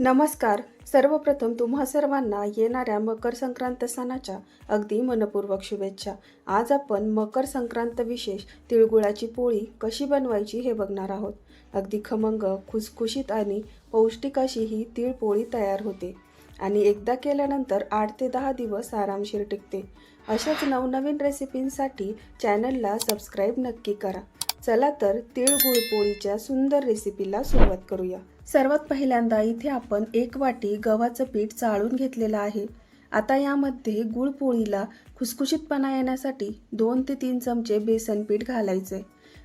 नमस्कार. सर्वप्रथम तुम्हा सर्वांना येणाऱ्या मकर संक्रांत सणाच्या अगदी मनपूर्वक शुभेच्छा. आज आपण मकर संक्रांत विशेष तिळगुळाची पोळी कशी बनवायची हे बघणार आहोत. अगदी खमंग खुसखुशीत आणि पौष्टिक अशी ही तिळ पोळी तयार होते आणि एकदा केल्यानंतर आठ ते दहा दिवस आरामशीर टिकते. अशाच नवनवीन रेसिपींसाठी चॅनलला सबस्क्राईब नक्की करा. चला तर तिळगुळ पोळीच्या सुंदर रेसिपीला सुरुवात करूया. सर्वात पहिल्यांदा इथे आपण एक वाटी गव्हाचं पीठ चाळून घेतलेलं आहे. आता यामध्ये गुळ पोळीला खुसखुशीतपणा येण्यासाठी दोन ते तीन चमचे बेसन पीठ घालायचे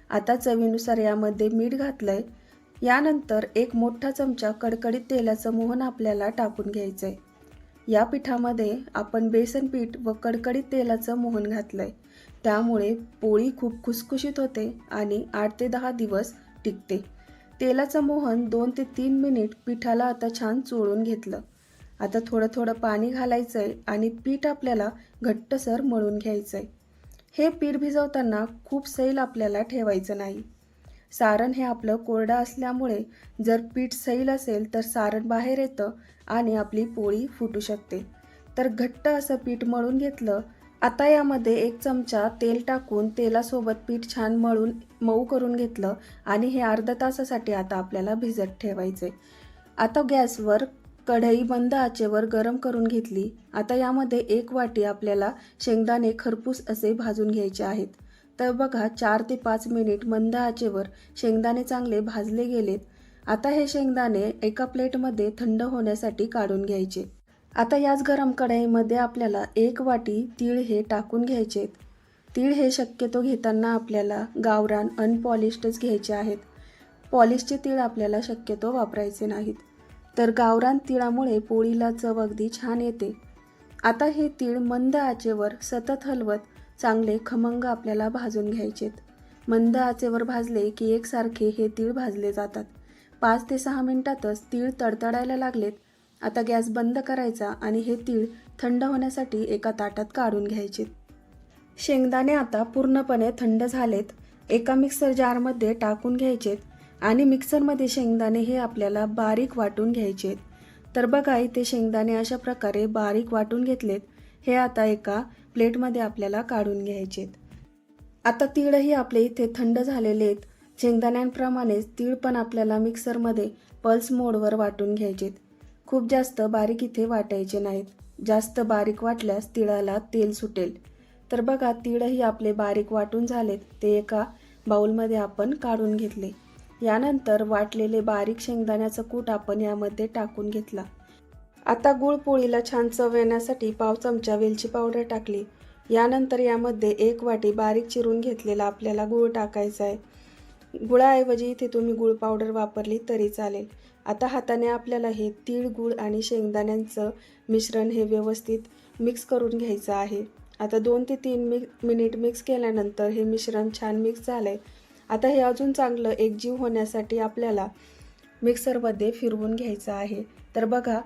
आता चवीनुसार यामध्ये मीठ घातलंय. यानंतर एक मोठा चमचा कडकडीत तेलाचं मोहन आपल्याला टाकून घ्यायचं आहे या पिठामध्ये आपण बेसन पीठ व कडकडीत तेलाचं मोहन घातलंय. त्यामुळे पोळी खूप खुसखुशीत होते आणि आठ ते दहा दिवस टिकते. तेलाचं मोहन दोन ते तीन मिनिट पिठाला आता छान चोळून घेतलं. आता थोडं थोडं पाणी घालायचं आहे आणि पीठ आपल्याला घट्टसर मळून घ्यायचं आहे हे पीठ भिजवताना खूप सैल आपल्याला ठेवायचं नाही. सारण हे आपलं कोरडं असल्यामुळे जर पीठ सैल असेल तर सारण बाहेर येतं आणि आपली पोळी फुटू शकते. तर घट्ट असं पीठ मळून घेतलं आता यामध्ये एक चमचा तेल टाकून तेलासोबत पीठ छान मळून मऊ करून घेतलं आणि हे अर्धा तासासाठी आता आपल्याला भिजत ठेवायचे आता गॅसवर कढई मंद आचेवर गरम करून घेतली. आता यामध्ये एक वाटी आपल्याला शेंगदाणे खरपूस असे भाजून घ्यायचे आहेत. तर बघा चार ते पाच मिनिट मंद आचेवर शेंगदाणे चांगले भाजले गेलेत. आता हे शेंगदाणे एका प्लेटमध्ये थंड होण्यासाठी काढून घ्यायचे. आता याच गरम कढईमध्ये आपल्याला एक वाटी तीळ हे टाकून घ्यायचे तीळ हे शक्यतो घेताना आपल्याला गावरान अनपॉलिश्डच घ्यायचे आहेत. पॉलिशचे तीळ आपल्याला शक्यतो वापरायचे नाहीत. तर गावरान तिळामुळे पोळीला चव अगदी छान येते. आता हे तीळ मंद आचेवर सतत हलवत चांगले खमंग आपल्याला भाजून घ्यायचेत. मंद आचेवर भाजले की एकसारखे हे तीळ भाजले जातात. पाच ते सहा मिनिटातच तीळ तडतडायला लागलेत. आता गॅस बंद करायचा आणि हे तीळ थंड होण्यासाठी एका ताटात काढून घ्यायचे. शेंगदाणे आता पूर्णपणे थंड झालेत. एका मिक्सर जारमध्ये टाकून घ्यायचेत आणि मिक्सरमध्ये शेंगदाणे हे आपल्याला बारीक वाटून घ्यायचेत तर बघा इथे शेंगदाणे अशा प्रकारे बारीक वाटून घेतलेत. हे आता एका प्लेटमध्ये आपल्याला काढून घ्यायचेत आता तीळही आपले इथे थंड झालेले आहेत. शेंगदाण्यांप्रमाणेच तीळ पण आपल्याला मिक्सरमध्ये पल्स मोडवर वाटून घ्यायचेत खूप जास्त बारीक इथे वाटायचे नाहीत. जास्त बारीक वाटल्यास तिळाला तेल सुटेल. तर बघा तिळही आपले बारीक वाटून झालेत. ते एका बाउलमध्ये आपण काढून घेतले. यानंतर वाटलेले बारीक शेंगदाण्याचं कूट आपण यामध्ये टाकून घेतला. आता गुळ पोळीला छान चव येण्यासाठी पाव चमचा वेलची पावडर टाकली. यानंतर यामध्ये एक वाटी बारीक चिरून घेतलेला आपल्याला गूळ टाकायचा आहे. गुळाऐवजी इथे तुम्ही गुळ पावडर वापरली तरी चालेल. आता हाताने आपल्याला हे तीळ गूळ आणि शेंगदाण्यांचं मिश्रण हे व्यवस्थित मिक्स करून घ्यायचं आहे. आता दोन ते तीन मि मिनिट मिक्स केल्यानंतर हे मिश्रण छान मिक्स झालं आहे आता हे अजून चांगलं एकजीव होण्यासाठी आपल्याला मिक्सरमध्ये फिरवून घ्यायचं आहे. तर बघा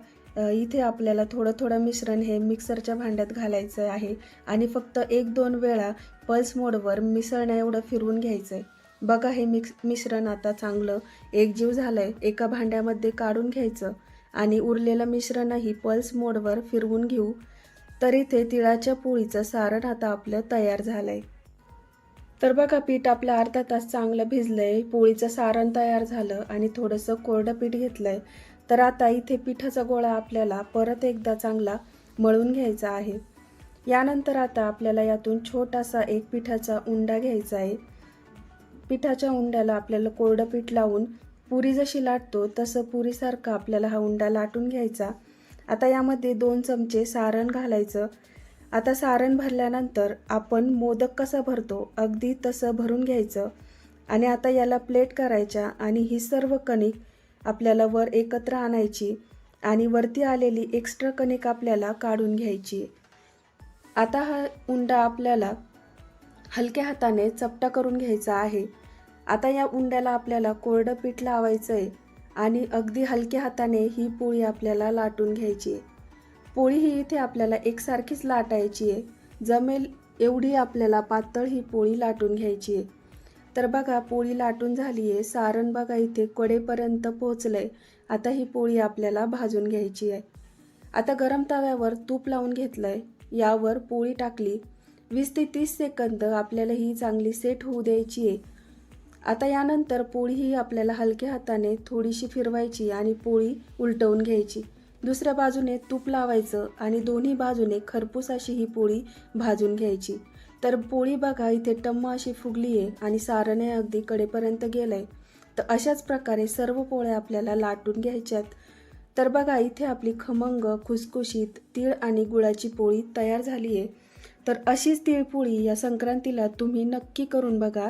इथे आपल्याला थोडं थोडं मिश्रण हे मिक्सरच्या भांड्यात घालायचं आहे आणि फक्त एक दोन वेळा पल्स मोडवर मिसळण्या एवढं फिरवून घ्यायचं आहे बघा हे मिक्स मिश्रण आता चांगलं एकजीव झालं आहे एका भांड्यामध्ये काढून घ्यायचं आणि उरलेलं मिश्रणही पल्स मोडवर फिरवून घेऊ. तर इथे तिळाच्या पोळीचं सारण आता आपलं तयार झालं आहे तर बघा पीठ आपलं अर्धा तास चांगलं भिजलं आहे पोळीचं सारण तयार झालं आणि थोडंसं कोरडं पीठ घेतलं आहे तर आता इथे पिठाचा गोळा आपल्याला परत एकदा चांगला मळून घ्यायचा आहे. यानंतर आता आपल्याला यातून छोटासा एक पिठाचा उंडा घ्यायचा आहे. पिठाच्या उंड्याला आपल्याला कोरडं पीठ लावून पुरी जशी लाटतो तसं पुरीसारखं आपल्याला हा उंडा लाटून घ्यायचा. आता यामध्ये दोन चमचे सारण घालायचं. आता सारण भरल्यानंतर आपण मोदक कसा भरतो अगदी तसं भरून घ्यायचं. आणि आता याला प्लेट करायच्या आणि ही सर्व कणिक आपल्याला वर एकत्र आणायची आणि वरती आलेली एक्स्ट्रा कणिक आपल्याला काढून घ्यायची. आता हा उंडा आपल्याला हलक्या हाताने चपटा करून घ्यायचा आहे. आता या उंड्याला आपल्याला कोरडं पीठ लावायचं आहे आणि अगदी हलक्या हाताने ही पोळी आपल्याला लाटून घ्यायची आहे. पोळी ही इथे आपल्याला एकसारखीच लाटायची आहे. जमेल एवढी आपल्याला पातळ ही पोळी लाटून घ्यायची आहे. तर बघा पोळी लाटून झाली आहे. सारण बघा इथे कडेपर्यंत पोहोचलं आहे आता ही पोळी आपल्याला भाजून घ्यायची आहे. आता गरम तव्यावर तूप लावून घेतलं आहे यावर पोळी टाकली. वीस ते तीस सेकंद आपल्याला ही चांगली सेट होऊ द्यायची आहे. आता यानंतर पोळी ही आपल्याला हलक्या हाताने थोडीशी फिरवायची आणि पोळी उलटवून घ्यायची. दुसऱ्या बाजूने तूप लावायचं आणि दोन्ही बाजूने खरपूस अशी ही पोळी भाजून घ्यायची. तर पोळी बघा इथे टम्म अशी फुगली आहे आणि सारणे अगदी कडेपर्यंत गेलंय. तर अशाच प्रकारे सर्व पोळ्या आपल्याला लाटून घ्यायच्यात. तर बघा इथे आपली खमंग खुसखुशीत तीळ आणि गुळाची पोळी तयार झाली आहे. तर अशीच तिळपोळी या संक्रांतीला तुम्ही नक्की करून बघा.